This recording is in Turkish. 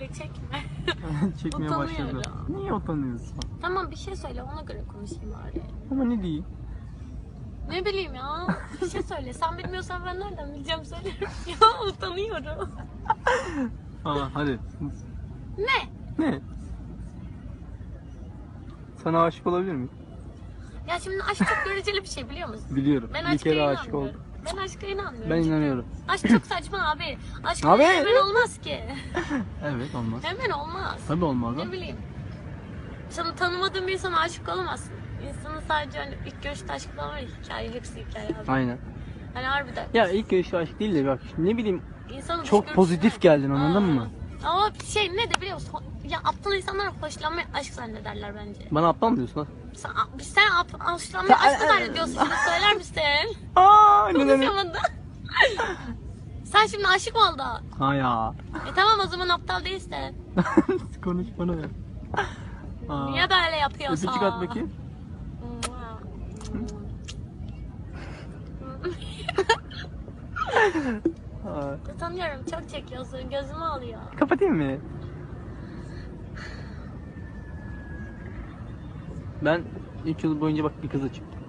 bile çekme. Çekmeye başladı. Utanıyorum. Niye utanıyorsun? tamam bir şey söyle ona göre konuşayım bari. Ama ne diyeyim? Ne bileyim ya. Bir şey söyle. Sen bilmiyorsan ben nereden bileceğim söylerim. ya utanıyorum. Aa hadi. Ne? Ne? Sana aşık olabilir miyim? Ya şimdi aşk çok göreceli bir şey biliyor musun? Biliyorum. Ben bir kere aşık oldum. Ben aşka inanmıyorum. Ben inanıyorum. Aşk çok saçma abi. Aşk Abi! hemen olmaz ki. Evet olmaz. Hemen olmaz. Tabii olmaz Ne bileyim. Sana tanımadığın bir insana aşık olamazsın. İnsanın sadece hani ilk görüşte aşk falan var ya, hikayelik hikaye abi. Aynen. Hani harbiden. Ya ilk görüşte aşk değil de bak ne bileyim İnsanın dış çok pozitif geldin anladın Ha. mı? Ama şey ne de biliyor musun? Ya aptal insanlar hoşlanmayı aşk zannederler bence. Bana aptal mı diyorsun lan? Sen, sen ap, hoşlanmayı Sen- aşk mı zannediyorsun? Şimdi söyler misin? Aa neden? Konuşamadım. sen şimdi aşık mı oldun? Ha ya. E tamam o zaman aptal değilsin. Konuş bana ver. Aa. Niye böyle yapıyorsun? Öpücük at bakayım. Aa, Utanıyorum çok çekiyorsun gözümü alıyor. Kapatayım mı? Ben 3 yıl boyunca bak bir kızla çıktım.